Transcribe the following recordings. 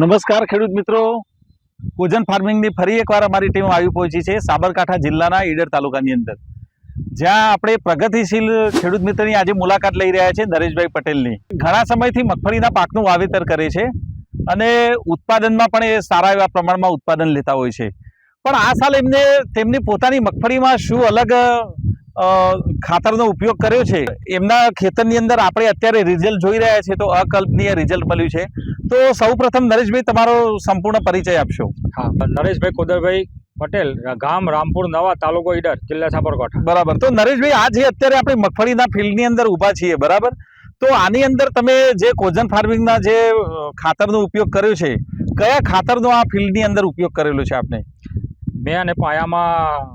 નમસ્કાર ખેડૂત મિત્રો. કોજન ફાર્મિંગની ફરી એકવાર અમારી ટીમ આવી પહોંચી છે સાબરકાંઠા જિલ્લાના ઈડર તાલુકાની અંદર. જ્યાં આપણે પ્રગતિશીલ ખેડૂત મિત્રની આજે મુલાકાત લઈ રહ્યા છે નરેશભાઈ પટેલની. ઘણા સમયથી મગફળીના પાકનું વાવેતર કરે છે અને ઉત્પાદનમાં પણ એ સારા એવા પ્રમાણમાં ઉત્પાદન લેતા હોય છે. પણ આ સાલ એમને તેમની પોતાની મગફળીમાં શું અલગ ખાતરનો ઉપયોગ કર્યો છે? એમના ખેતરની અંદર આપણે અત્યારે રિઝલ્ટ જોઈ રહ્યા છીએ તો અકલ્પનીય રિઝલ્ટ મળ્યું છે. તો સૌપ્રથમ નરેશભાઈ તમારો સંપૂર્ણ પરિચય આપશો. હા નરેશભાઈ કુદરભાઈ પટેલ ગામ રામપુર નવા તાલુકો ઈડર જિલ્લા સાબરકાંઠા બરાબર. તો નરેશભાઈ આ જે અત્યારે આપણે મગફળીના ફિલ્ડની અંદર ઊભા છીએ બરાબર? તો આની અંદર તમે જે કોજન ફાર્મિંગના જે ખાતરનો ઉપયોગ કર્યો છે કયા ખાતરનો આ ફિલ્ડની અંદર ઉપયોગ કરેલો છે આપણે મેં અને પાયામાં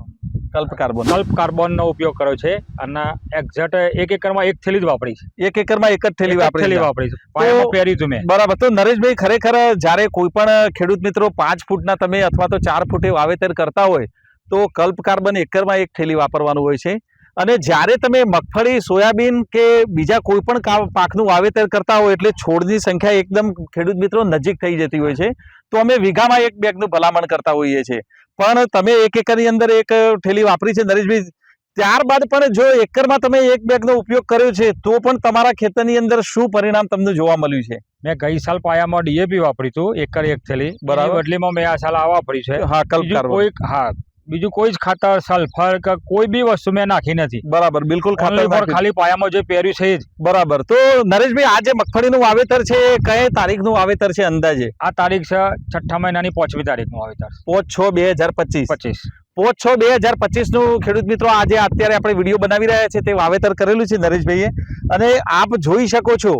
કલ્પ કાર્બન. કલ્પ કાર્બનનો ઉપયોગ કર્યો છે અને એક્ઝેક્ટ એક એકરમાં એક થેલી જ વાપરી છે. એક એકરમાં એક જ થેલી વાપરી થેલી છે. વાપરી છે. પહેરી હતું મેં. બરાબર. તો નરેશભાઈ ખરેખર જ્યારે કોઈ પણ ખેડૂત મિત્રો પાંચ ફૂટના તમે અથવા તો ચાર ફૂટે વાવેતર કરતા હોય તો કલ્પ કાર્બન એકરમાં એક થેલી વાપરવાનું હોય છે. અને જ્યારે તમે મગફળી સોયાબીન કે બીજા કોઈ પણ પાકનું વાવેતર કરતા હોય એટલે છોડની સંખ્યા એકદમ ખેડૂત મિત્રો નજીક થઈ જતી હોય છે તો અમે વીઘામાં એક બેગનું ભલામણ કરતા હોઈએ છીએ. પણ તમે એક એકરની અંદર એક થેલી વાપરી છે નરેશભાઈ ત્યારબાદ પણ જો એકરમાં તમે એક બેગનો ઉપયોગ કર્યો છે તો પણ તમારા ખેતરની અંદર શું પરિણામ તમને જોવા મળ્યું છે? મેં ગઈ સાલ પાયામાં ડીએપી વાપરી હતું એકર એક થેલી. બરાબર. બદલીમાં મેં આ સાલ આ વાપર્યું છે. હા કલ્પ કોઈ હા બીજું કોઈ જ ખાતર સલ્ફર કે કોઈ બી વસ્તુ મેં નાખી નથી. બરાબર બિલકુલ ખાતર. ખાલી પાયામાં જે પહેર્યું છે જ. બરાબર. તો નરેશભાઈ આ જે મગફળીનું વાવેતર છે એ કઈ તારીખનું વાવેતર છે અંદાજે? આ તારીખ છે છઠ્ઠા મહિનાની પાંચમી તારીખનું વાવેતર પોચ છ બે હજાર પચીસ. પચીસ. પોચ છ બે હજાર પચીસનું ખેડૂત મિત્રો આજે અત્યારે આપણે વીડિયો બનાવી રહ્યા છે તે વાવેતર કરેલું છે નરેશભાઈએ. અને આપ જોઈ શકો છો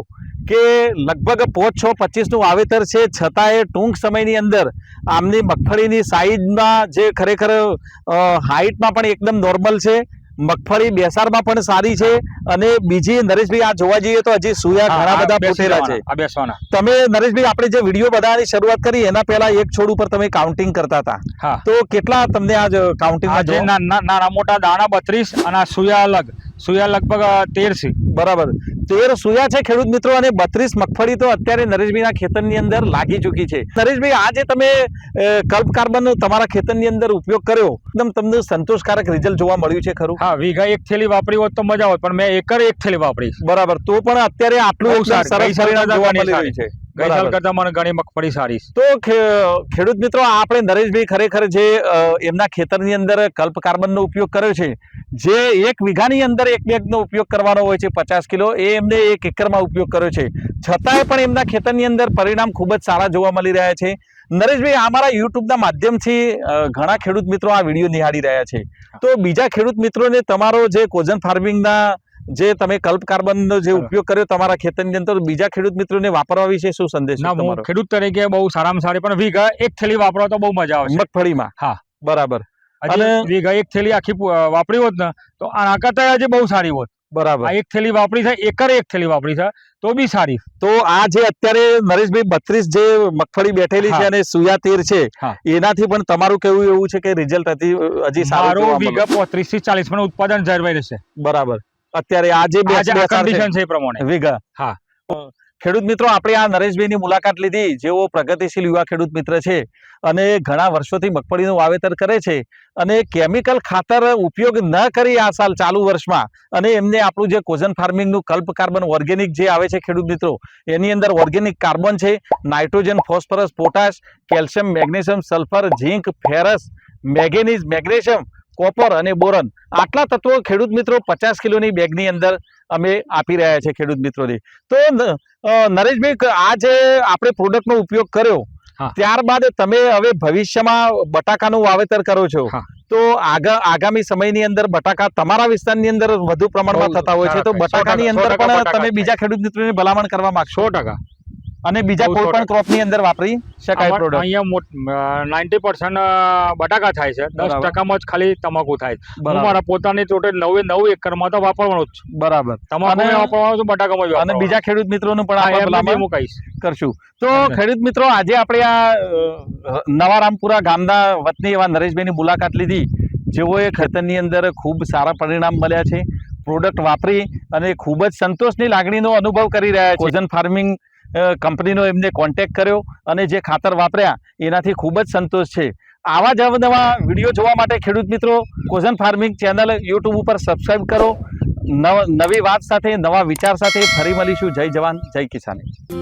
કે લગભગ પોચ છ પચીસનું વાવેતર છે છતાંય ટૂંક સમયની અંદર આમની મગફળીની સાઈઝમાં જે ખરેખર હાઈટમાં પણ એકદમ નોર્મલ છે. મગફળી બેસારમાં પણ સારી છે અને બીજી નરેશભાઈ આ જોવા જઈએ તો હજી સુયા ઘણા બધા ફૂટેલા છે. તમે નરેશભાઈ આપણે જે વીડિયો બનાવવાની શરૂઆત કરી એના પહેલા એક છોડ ઉપર તમે કાઉન્ટિંગ કરતા હતા. તો કેટલા તમને આ કાઉન્ટિંગ નાના મોટા દાણા બત્રીસ અને સુયા અલગ. સુયા લગભગ તેર છે. બરાબર. તેર સુયા છે ખેડૂત મિત્રો અને બત્રીસ મગફળી તો અત્યારે નરેશભાઈના ખેતરની અંદર લાગી ચૂકી છે. નરેશભાઈ આ જે તમે કલ્પ કાર્બનનો તમારા ખેતરની અંદર ઉપયોગ કર્યો એકદમ તમને સંતોષકારક રિઝલ્ટ જોવા મળ્યું છે ખરું? હા વીઘા એક થેલી વાપરી હોત તો મજા હોત પણ મેં એકર એક થેલી વાપરી. બરાબર. તો પણ અત્યારે આટલું. સરસ જોવા મળી રહ્યું છે. ગઈ સાલ કરતા મને ઘણી મગફળી સારી તો ખેડૂત મિત્રો આપણે નરેશભાઈ ખરેખર જે એમના ખેતરની અંદર કલ્પ કાર્બનનો ઉપયોગ કર્યો છે જે એક વીઘાની અંદર એક બેગનો ઉપયોગ કરવાનો હોય છે પચાસ કિલો એ એમને એક એકરમાં ઉપયોગ કર્યો છે. છતાંય પણ એમના ખેતરની અંદર પરિણામ ખૂબ જ સારા જોવા મળી રહ્યા છે. નરેશભાઈ અમારા યુટ્યુબના માધ્યમથી ઘણા ખેડૂત મિત્રો આ વીડિયો નિહાળી રહ્યા છે. તો બીજા ખેડૂત મિત્રોને તમારો જે કોજન ફાર્મિંગના જે તમે કલ્પ કાર્બનનો જે ઉપયોગ કર્યો તમારા ખેતરની અંદર બીજા ખેડૂત મિત્રોને વાપરવા વિશે શું સંદેશ ના હું ખેડૂત તરીકે બહુ સારામાં સારી પણ વીઘા એક થેલી વાપરો તો બહુ મજા આવે મગફળીમાં? હા. બરાબર. અને- વીઘા એક થેલી આખી વાપરી હોત ને તો આના કરતા હજી બહુ સારી હોત. બરાબર. એક થેલી વાપરી છે એકર એક થેલી વાપરી છે તો બી સારી. તો આ જે અત્યારે નરેશભાઈ બત્રીસ જે મગફળી બેઠેલી છે અને સુયા તેર છે એનાથી પણ તમારું કેવું એવું છે કે રિઝલ્ટ હજી હજી સારું વીઘા પોત્રીસથી ચાલીસ પણ ઉત્પાદન જળવાઈ રહેશે. બરાબર. અત્યારે આજે બે- કન્ડિશન છે. પ્રમાણે. વીઘા હા. ખેડૂત મિત્રો આપણે આ નરેશભાઈની મુલાકાત લીધી. જેઓ પ્રગતિશીલ યુવા ખેડૂત મિત્ર છે અને ઘણા વર્ષોથી મગફળીનું વાવેતર કરે છે અને કેમિકલ ખાતર ઉપયોગ ન કરી આ સાલ ચાલુ વર્ષમાં અને એમને આપણું જે કોઝન ફાર્મિંગનું કલ્પ કાર્બન ઓર્ગેનિક જે આવે છે ખેડૂત મિત્રો એની અંદર ઓર્ગેનિક કાર્બન છે nitrogen phosphorus potash calcium magnesium sulphur zinc ferrous manganese magnesium copper અને બોરન. આટલા તત્વો ખેડૂત મિત્રો પચાસ કિલોની બેગની અંદર અમે આપી રહ્યા છે ખેડૂત મિત્રોને. તો નરેશભાઈ આ જે આપણે પ્રોડક્ટનો ઉપયોગ કર્યો ત્યારબાદ તમે હવે ભવિષ્યમાં બટાકાનું વાવેતર કરો છો. તો આગા આગામી સમયની અંદર બટાકા તમારા વિસ્તારની અંદર વધુ પ્રમાણમાં થતા હોય છે. તો બટાકાની અંદર પણ તમે બીજા ખેડૂત મિત્રોને ભલામણ કરવા માંગશો. સો ટકા. અને બીજા કોઈ પણ ક્રોપની અંદર વાપરી શકાય પ્રોડક્ટ અહીંયા નાઇન્ટી પર્સન્ટ બટાકા થાય છે. દસ. ટકામાં જ ખાલી તમાકુ થાય છે. મારા પોતાની ટોટલ નવે નવ એકરમાં તો વાપરવાનો જ બરાબર. તમાકુ વાપરવાનું બટાકામાં બી અને બીજા ખેડૂત મિત્રોનું પણ આ કહીશ. કરશું. તો ખેડૂત મિત્રો આજે આપણે આ નવા રામપુરા ગામના વતની એવા નરેશભાઈની મુલાકાત લીધી જેઓએ ખેતરની અંદર ખૂબ સારા પરિણામ મળ્યા છે પ્રોડક્ટ વાપરી અને ખૂબ જ સંતોષની લાગણીનો અનુભવ કરી રહ્યા છે. કોઝન ફાર્મિંગ કંપનીનો એમને કોન્ટેક્ટ કર્યો અને જે ખાતર વાપર્યા, એનાથી ખૂબ જ સંતોષ છે. આવા જ નવા વીડિયો જોવા માટે ખેડૂત મિત્રો, કોઝન ફાર્મિંગ ચેનલ યુટ્યુબ ઉપર સબસ્ક્રાઈબ કરો. નવી વાત સાથે, નવા વિચાર સાથે ફરી મળીશું. જય જવાન, જય કિસાન.